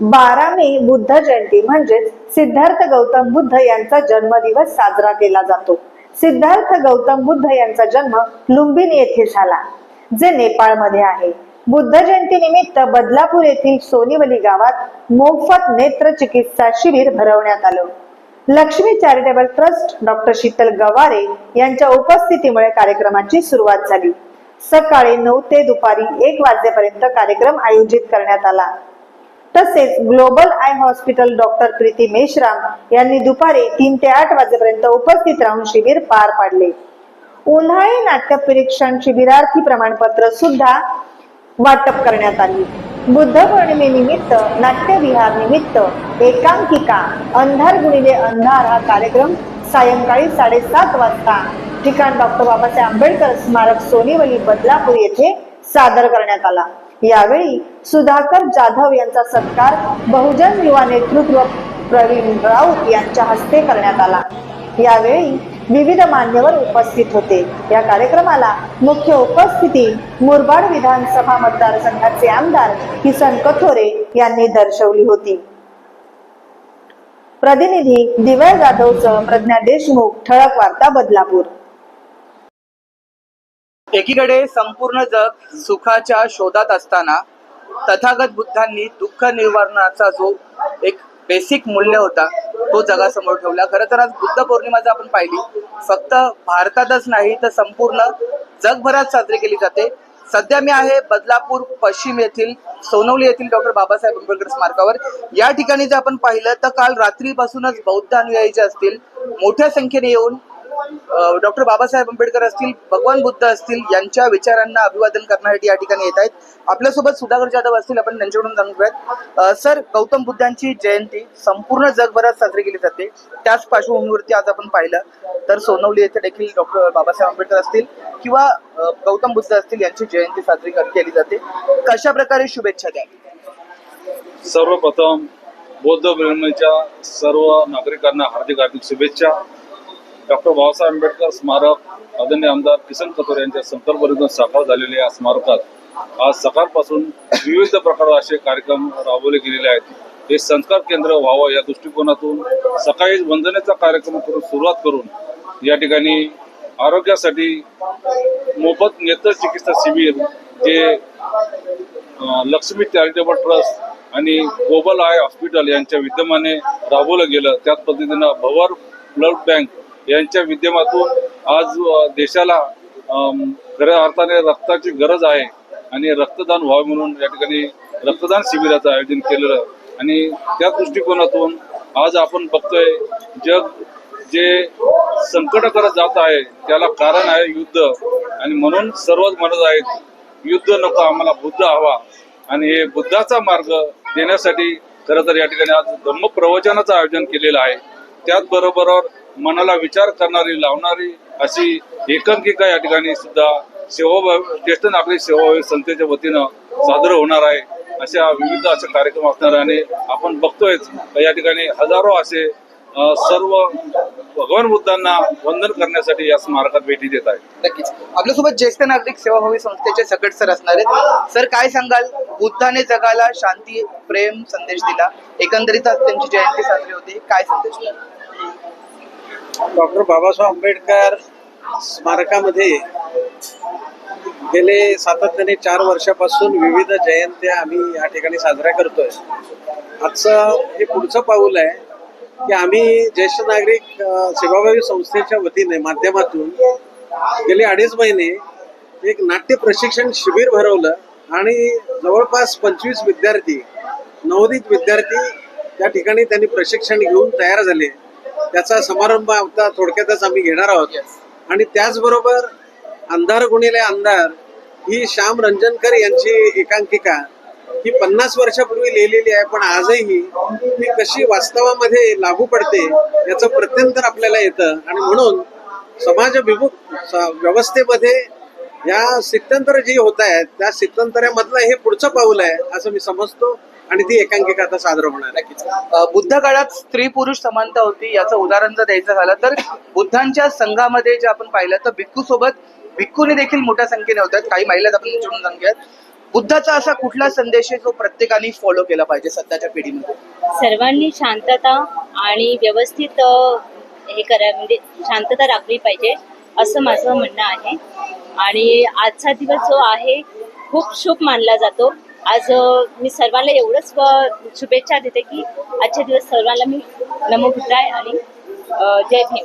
बारा मे बुद्ध जयंती म्हणजेच सिद्धार्थ गौतम बुद्ध यांचा जन्मदिवस साजरा केला जातो. सिद्धार्थ गौतम बुद्ध यांचा जन्म लुंबिनी येथे झाला जे नेपाळमध्ये आहे. बुद्ध जयंती निमित्त बदलापूर येथील सोनीवली गावात मोफत नेत्र चिकित्सा शिबिर भरवण्यात आलं. Lakshmi charitable trust doctor Sheetal Gaware यांच्या उपस्थितीमुळे कार्यक्रमाची सुरुवात झाली. सकाळी नऊ ते दुपारी एक वाजेपर्यंत कार्यक्रम आयोजित करण्यात आला. तसेच global eye hospital doctor Preeti Meshram यांनी दुपारी तीन ते आठ वाजेपर्यंत उपस्थित राहून शिबिर पार पाडले. उन्हाळी नाट्य परीक्षण शिबिरार्थी प्रमाणपत्र सुद्धा वाटप करण्यात आली. बुद्ध पौर्णिमेनिमित्त नाट्यविहार निमित्त एकांकिका अंधार गुणिले अंधार हा कार्यक्रम सायंकाळी साडेसात वाजता. ठिकाण डॉक्टर बाबासाहेब आंबेडकर स्मारक सोनीवली बदलापूर येथे सादर करण्यात आला. यावेळी सुधाकर जाधव यांचा सत्कार बहुजन युवा नेतृत्व प्रवीण राऊत यांच्या हस्ते करण्यात आला. यावेळी विविध मान्यवर उपस्थित होते. या कार्यक्रमाला मुख्य उपस्थिती मुरबाड विधानसभा मतदारसंघाचे आमदार किसन कथोरे यांनी दर्शवली होती. प्रतिनिधी दिव्या जाधवचं प्रज्ञा देशमुख ठळक वार्ता बदलापूर. एकीकडे संपूर्ण जग सुखाच्या शोधात असताना तथागत बुद्धांनी दुःख निवारणाचा जो एक बेसिक मूल्य होता तो जगासमोर ठेवला. खरं तर आज बुद्ध पौर्णिमा जर आपण पाहिली. फक्त भारतातच नाही तर संपूर्ण जगभरात साजरी केली जाते. सध्या मी आहे बदलापूर पश्चिम येथील सोनवली येथील डॉक्टर बाबासाहेब आंबेडकर स्मारकावर. या ठिकाणी जर आपण पाहिलं तर काल रात्रीपासूनच बौद्ध अनुयायी जे असतील मोठ्या संख्येने येऊन डॉक्टर बाबासाहेब आंबेडकर असतील भगवान बुद्ध असतील यांच्या विचारांना अभिवादन करण्यासाठी या ठिकाणी येत आहेत. आपल्यासोबत सुधाकर जाधव असतील आपण त्यांच्याकडून जाणून घेऊयात. सर गौतम बुद्धांची जयंती संपूर्ण जगभरात साजरी केली जाते. त्याच पार्श्वभूमीवरती आज आपण पाहिलं तर सोनवली येथे देखील डॉक्टर बाबासाहेब आंबेडकर असतील किंवा गौतम बुद्ध असतील यांची जयंती साजरी केली जाते. कशा प्रकारे शुभेच्छा द्या सर्वप्रथम बौद्ध ब्रह्मच्या सर्व नागरिकांना हार्दिक हार्दिक शुभेच्छा. डॉक्टर बाबासाहेब आंबेडकर स्मारक आदरणीय आमदार किसन कथोर यांच्या संकल्पनेतून साकार झालेल्या या स्मारकात आज सकाळपासून विविध प्रकार असे कार्यक्रम राबवले गेलेले आहेत. हे संस्कार केंद्र व्हावं या दृष्टिकोनातून सकाळी वंदनेचा कार्यक्रम करून सुरुवात करून या ठिकाणी आरोग्यासाठी मोफत नेत्र चिकित्सा शिबिर जे लक्ष्मी चॅरिटेबल ट्रस्ट आणि ग्लोबल आय हॉस्पिटल यांच्या विद्यमाने राबवलं गेलं. त्याच पद्धतीनं भवर ब्लड बँक यांच्या विद्यमातून आज देशाला खऱ्या अर्थाने रक्ताची गरज आहे आणि रक्तदान व्हावे म्हणून या ठिकाणी रक्तदान शिबिराचं आयोजन केलेलं आणि त्या दृष्टिकोनातून आज आपण बघतोय जग जे संकट करत जात आहे त्याला कारण आहे युद्ध. आणि म्हणून सर्वच म्हणत आहेत युद्ध नको आम्हाला बुद्ध हवा. आणि हे बुद्धाचा मार्ग देण्यासाठी खरं तर या ठिकाणी आज धम्म प्रवचनाचं आयोजन केलेलं आहे. त्याचबरोबर मनाला विचार करणारी लावणारी अशी एकांकिका या ठिकाणी सुद्धा सेवा ज्येष्ठ नागरिक सेवाभावी संस्थेच्या वतीनं सादर होणार आहे. अशा विविध असे कार्यक्रम असणार आहे आणि आपण बघतोयच या ठिकाणी हजारो असे सर्व भगवान बुद्धांना वंदन करण्यासाठी या स्मारकात भेटी देत आहेत. नक्कीच. आपल्यासोबत ज्येष्ठ नागरिक सेवाभावी संस्थेचे सकट सर असणार आहेत. सर काय सांगाल? बुद्धाने जगाला शांती प्रेम संदेश दिला. एकंदरीत त्यांची जयंती साजरी होती. काय संदेश दिला? डॉक्टर बाबासाहेब आंबेडकर स्मारकामध्ये गेले सातत्याने चार वर्षापासून विविध जयंत्या आम्ही या ठिकाणी साजऱ्या करतोय. आजचं हे पुढचं पाऊल आहे की आम्ही ज्येष्ठ नागरिक सेवाभावी संस्थेच्या वतीने माध्यमातून गेले अडीच महिने एक नाट्य प्रशिक्षण शिबिर भरवलं आणि जवळपास पंचवीस विद्यार्थी नवोदित विद्यार्थी त्या ठिकाणी त्यांनी प्रशिक्षण घेऊन तयार झाले. त्याचा समारंभ आता थोडक्यातच आम्ही घेणार आहोत. आणि त्याचबरोबर अंधार गुणिले अंधार ही श्याम रंजनकर यांची एकांकिका ही पन्नास वर्षापूर्वी लिहिलेली आहे पण आजही ती कशी वास्तवामध्ये लागू पडते याचं प्रत्यंतर आपल्याला येतं. आणि म्हणून समाजभिमुख स- व्यवस्थेमध्ये या सिद्धंतर जी होत आहेत त्या सिद्धंतऱ्यामधलं हे पुढचं पाऊल आहे असं मी समजतो. आणि ती एकांकिका आता सादर होणार आहे. बुद्ध काळात स्त्री पुरुष समानता होती याचं उदाहरण जर द्यायचं झालं तर बुद्धांच्या संघामध्ये जे आपण पाहिलं तर भिक्खू सोबत भिक्खूने देखील मोठ्या संख्येने होत्या काही महिला आपण विचारून जाणूयात. बुद्धाचा असा कुठला संदेश आहे जो प्रत्येकाने फॉलो केला पाहिजे सध्याच्या पिढीमध्ये? सर्वांनी शांतता आणि व्यवस्थित हे करा म्हणजे शांतता राखली पाहिजे असं माझं म्हणणं आहे. आणि आजचा दिवस जो आहे खूप शुभ मानला जातो. आज मी सर्वांना एवढंच शुभेच्छा देते की आजच्या दिवस सर्वांना मी नमो बुद्धाय आणि जय भीम.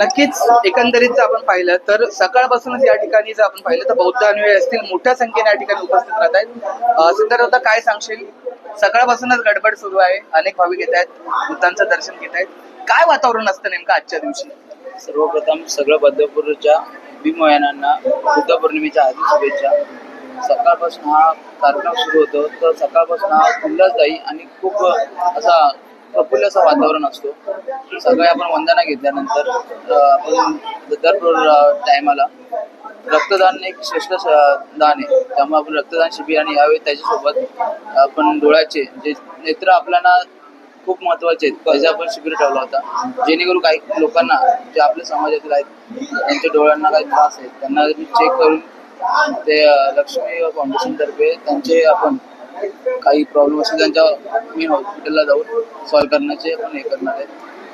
नक्कीच एकंदरीत जर आपण पाहिलं तर सकाळपासूनच या ठिकाणी जर आपण पाहिलं तर बौद्ध अनुयायी असतील मोठ्या संख्येने या ठिकाणी उपस्थित राहत आहेत. सिद्धार्थ काय सांगशील? सकाळपासूनच गडबड सुरू आहे अनेक भाविक येत आहेत बुद्धांचं दर्शन घेत आहेत. काय वातावरण असतं नेमकं आजच्या दिवशी? सर्वप्रथम सगळं बद्धपूरच्या भीमयानांना बुद्ध पौर्णिमेच्या आधी शुभेच्छा. सकाळपासून हा कार्यक्रम सुरू होतो. तर सकाळपासून हा उल्हासदायी आणि खूप असा प्रफुल्ल असं वातावरण असतो. सगळे आपण वंदना घेतल्यानंतर आपण दर टायमाला रक्तदान एक श्रेष्ठ दान आहे. त्यामुळे आपण रक्तदान शिबिर आणि यावेळी त्याच्यासोबत आपण डोळ्याचे जे नेत्र आपल्याला खूप महत्त्वाचे आहेत त्याचा आपण शिबिर ठेवला होता. जेणेकरून काही लोकांना जे आपल्या समाजातील आहेत त्यांच्या डोळ्यांना काही त्रास आहेत त्यांना चेक करून ते लक्ष्मी फाउंडेशनतर्फे त्यांचे आपण काही प्रॉब्लेम असेल त्यांच्या मी हॉस्पिटलला जाऊन सॉल्व्ह करण्याचे पण हे करणार आहे.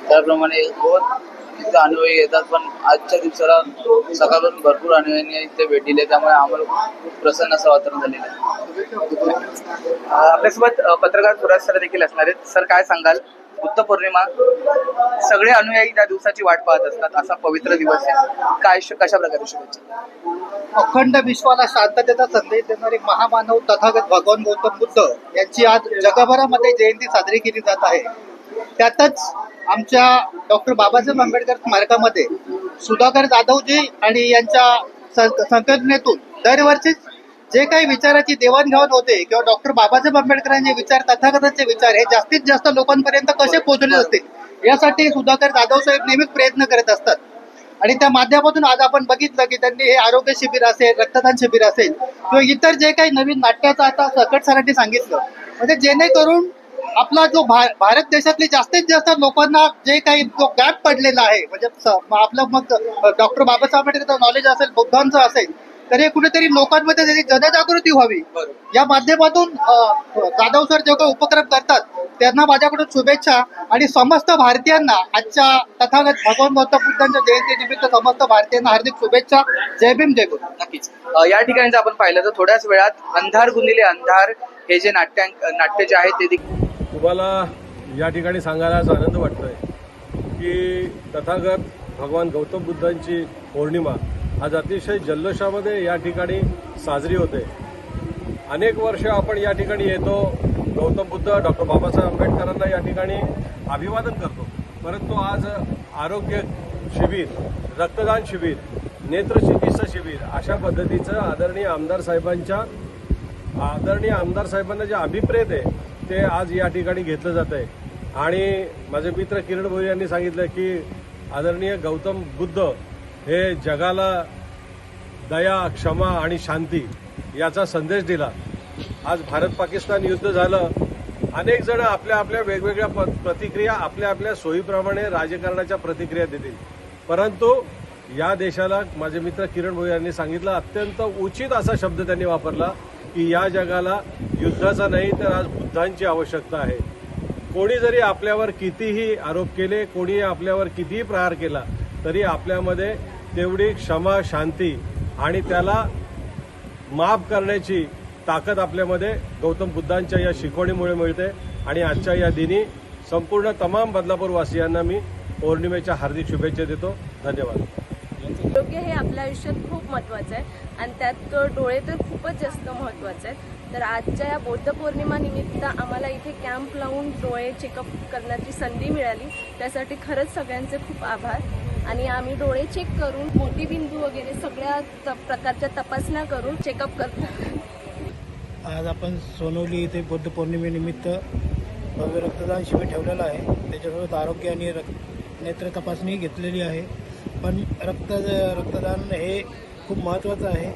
त्याप्रमाणे रोज इथे अनुयायी येतात पण आजच्या दिवसाला सकाळपासून भरपूर अनुयायांनी इथे भेट दिली त्यामुळे आम्हाला खूप प्रसन्न असं वातावरण झालेलं आहे. आपल्यासोबत पत्रकार सुराज सर देखील असणार आहेत. सर काय सांगाल? बुद्ध पौर्णिमा सगळे अनुयायी त्या दिवसाची वाट पाहत असतात. असा पवित्र दिवस आहे. काय कशा प्रकारे शुभेच्छा अखंड विश्वाला शांततेचा संदेश देणारे महामानव तथागत भगवान गौतम बुद्ध यांची आज जगभरामध्ये जयंती साजरी केली जात आहे. त्यातच आमच्या डॉक्टर बाबासाहेब आंबेडकर स्मारकामध्ये सुधाकर जाधवजी आणि यांच्या संघटनेतून दरवर्षीच जे काही विचाराची देवाणघेवाण होते किंवा डॉक्टर बाबासाहेब आंबेडकरांचे विचार तथागतांचे विचार हे जास्तीत जास्त लोकांपर्यंत कसे पोहोचले असते? यासाठी सुधाकर जाधव साहेब नेहमीच प्रयत्न करत असतात. आणि त्या माध्यमातून आज आपण बघितलं की त्यांनी हे आरोग्य शिबिर असेल रक्तदान शिबिर असेल किंवा इतर जे काही नवीन नाट्याचं आता सकट सरांनी सांगितलं. म्हणजे जेणेकरून आपला जो भार भारत देशातले जास्तीत जास्त लोकांना जे काही जो गॅप पडलेला आहे म्हणजे आपलं मग डॉक्टर बाबासाहेब आंबेडकरचं नॉलेज असेल बुद्धांचं असेल तर हे कुठेतरी लोकांमध्ये त्याची जनजागृती व्हावी. या माध्यमातून जाधव सर जे काही उपक्रम करतात त्यांना माझ्याकडून शुभेच्छा आणि समस्त भारतीयांना आजच्या तथागत भगवान गौतम बुद्धांच्या जयंतीनिमित्त समस्त भारतीयांना हार्दिक शुभेच्छा. जय भीम जय गुरु नक्कीच. या ठिकाणी जर आपण पाहिलं तर थोड्याच वेळात अंधार गुंदिले अंधार हे जे नाट्य नाट्य जे आहे ते देखील तुम्हाला या ठिकाणी सांगायला आनंद वाटतोय की तथागत भगवान गौतम बुद्धांची पौर्णिमा आज अतिशय जल्लोषामध्ये या ठिकाणी साजरी होते. अनेक वर्ष आपण या ठिकाणी येतो. गौतम बुद्ध डॉक्टर बाबासाहेब आंबेडकरांना या ठिकाणी अभिवादन करतो. परंतु आज आरोग्य शिबिर रक्तदान शिबिर नेत्रचिकित्सा शिबिर अशा पद्धतीचं आदरणीय आमदार साहेबांच्या आदरणीय आमदार साहेबांना जे अभिप्रेत आहे ते आज या ठिकाणी घेतलं जात आहे. आणि माझे मित्र किरण भोई यांनी सांगितलं की आदरणीय गौतम बुद्ध हे जगाला दया क्षमा आणि शांती याचा संदेश दिला. आज भारत पाकिस्तान युद्ध झालं. अनेक जण आपल्या आपल्या वेगवेगळ्या प- प्रतिक्रिया आपल्या आपल्या सोयीप्रमाणे राजकारणाच्या प्रतिक्रिया देतील. परंतु या देशाला माझे मित्र किरण भोई यांनी सांगितलं अत्यंत उचित असा शब्द त्यांनी वापरला की या जगाला युद्धाचा नाही तर आज बुद्धांची आवश्यकता आहे. कोणी जरी आपल्यावर कितीही आरोप केले कोणी आपल्यावर कितीही प्रहार केला तरी आपल्यामध्ये तेवढी क्षमा शांती आणि त्याला माफ करण्याची ताकद आपल्यामध्ये गौतम बुद्धांच्या या शिकवणीमुळे मिळते. आणि आजच्या या दिनी संपूर्ण तमाम बदलापूर वासियांना मी पौर्णिमेच्या हार्दिक शुभेच्छा देतो. धन्यवाद. योग्य हे आपल्या आयुष्यात खूप महत्त्वाचं आहे आणि त्यात डोळे तर खूपच जास्त महत्त्वाचे आहेत. तर आजच्या या बौद्ध पौर्णिमा निमित्त आम्हाला इथे कॅम्प लावून डोळे चेकअप करण्याची संधी मिळाली. त्यासाठी खरंच सगळ्यांचे खूप आभार. आणि आम्ही डोळे चेक करून मोतीबिंदू वगैरे सगळ्या प्रकारच्या तपासण्या करून चेकअप करतो. आज आपण सोनवली इथे बुद्ध पौर्णिमेनिमित्त भव्य रक्तदान शिबिर ठेवलेलं आहे. त्याच्यासोबत आरोग्य आणि रक्त नेत्र तपासणी घेतलेली आहे. पण रक्त रक्तदान हे खूप महत्त्वाचं आहे.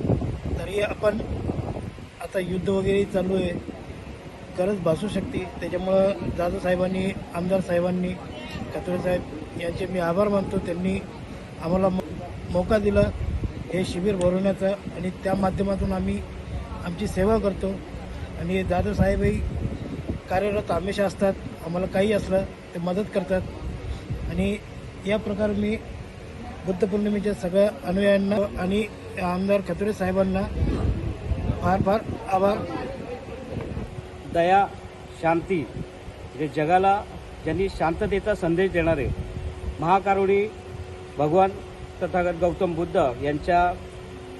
तरी आपण आता युद्ध वगैरे चालू आहे. गरज भासू शकते. त्याच्यामुळं जाधव साहेबांनी आमदार साहेबांनी कत्रे साहेब यांचे मी आभार मानतो. त्यांनी आम्हाला मौका दिला. हे शिबिर भरवण्याचं आणि त्या माध्यमातून आम्ही आमची सेवा करतो. आणि दादासाहेबही कार्यरत हमेशा असतात. आम्हाला काही असलं ते मदत करतात. आणि या प्रकारे मी बुद्ध पौर्णिमेच्या सगळ्या अनुयायांना आणि आमदार खतुरे साहेबांना फार फार आभार. दया शांती जे जगाला ज्यांनी शांततेचा संदेश देणारे महाकारुणी भगवान तथागत गौतम बुद्ध यांच्या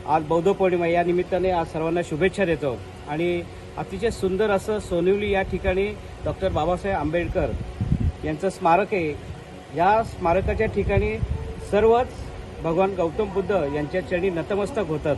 आज बौद्ध पौर्णिमा या निमित्ताने आज सर्वांना शुभेच्छा देतो. आणि अतिशय सुंदर असं सोनिवली या ठिकाणी डॉक्टर बाबासाहेब आंबेडकर यांचं स्मारक आहे. या स्मारकाच्या ठिकाणी सर्वच भगवान गौतम बुद्ध यांच्या चरणी नतमस्तक होतात.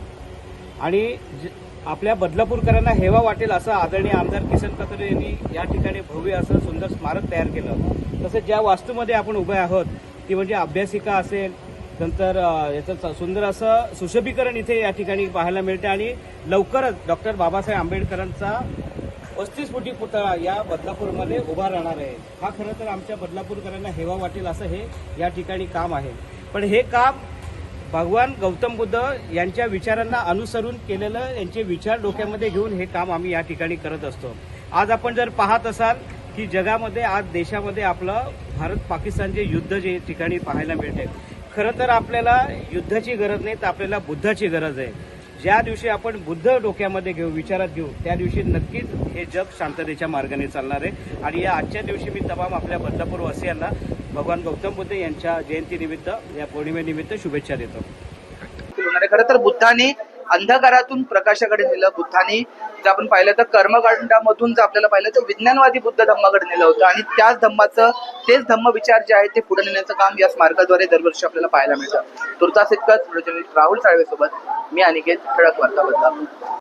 आणि ज- आपल्या बदलापूरकरांना हेवा वाटेल असं आदरणीय आमदार किसन कथोरे यांनी या ठिकाणी भव्य असं सुंदर स्मारक तयार केलं. तसंच ज्या वास्तूमध्ये आपण उभे आहोत ती म्हणजे अभ्यासिका असेल नंतर याचं सुंदर असं सुशोभीकरण इथे या ठिकाणी पाहायला मिळते आणि लवकरच डॉक्टर बाबासाहेब आंबेडकरांचा पस्तीस फुटी पुतळा या बदलापूरमध्ये उभा राहणार आहे. हा खरं तर आमच्या बदलापूरकरांना हेवा वाटेल असं हे या ठिकाणी काम आहे. पण हे काम भगवान गौतम बुद्ध यांच्या विचारांना अनुसरून केलेलं यांचे विचार डोक्यामध्ये घेऊन हे काम आम्ही या ठिकाणी करत असतो. आज आपण जर पाहत असाल की जगामध्ये आज देशामध्ये आपलं भारत पाकिस्तानचे युद्ध जे ठिकाणी पाहायला मिळते खरं तर आपल्याला युद्धाची गरज नाही तर आपल्याला बुद्धाची गरज आहे. ज्या दिवशी आपण बुद्ध डोक्यामध्ये घेऊ विचारात घेऊ त्या दिवशी नक्कीच हे जग शांततेच्या मार्गाने चालणार आहे. आणि या आजच्या दिवशी मी तमाम आपल्या बदलापूरवासियांना भगवान गौतम बुद्ध यांच्या जयंतीनिमित्त या पौर्णिमेनिमित्त शुभेच्छा देतो. खरं तर बुद्धाने अंधकारातून प्रकाशाकडे नेलं. बुद्धाने जर आपण पाहिलं तर कर्मकांडामधून जर आपल्याला पाहिलं तर विज्ञानवादी बुद्ध धम्माकडे नेलं होतं. आणि त्याच धम्माचं तेच धम्म विचार जे आहेत ते पुढे नेण्याचं काम या स्मारकाद्वारे दरवर्षी आपल्याला पाहायला मिळतं. तुर्तास इतकंच. राहुल जर्नलिस्ट राहुल साळवेसोबत मी अनिकेत ठळक वार्ता बदला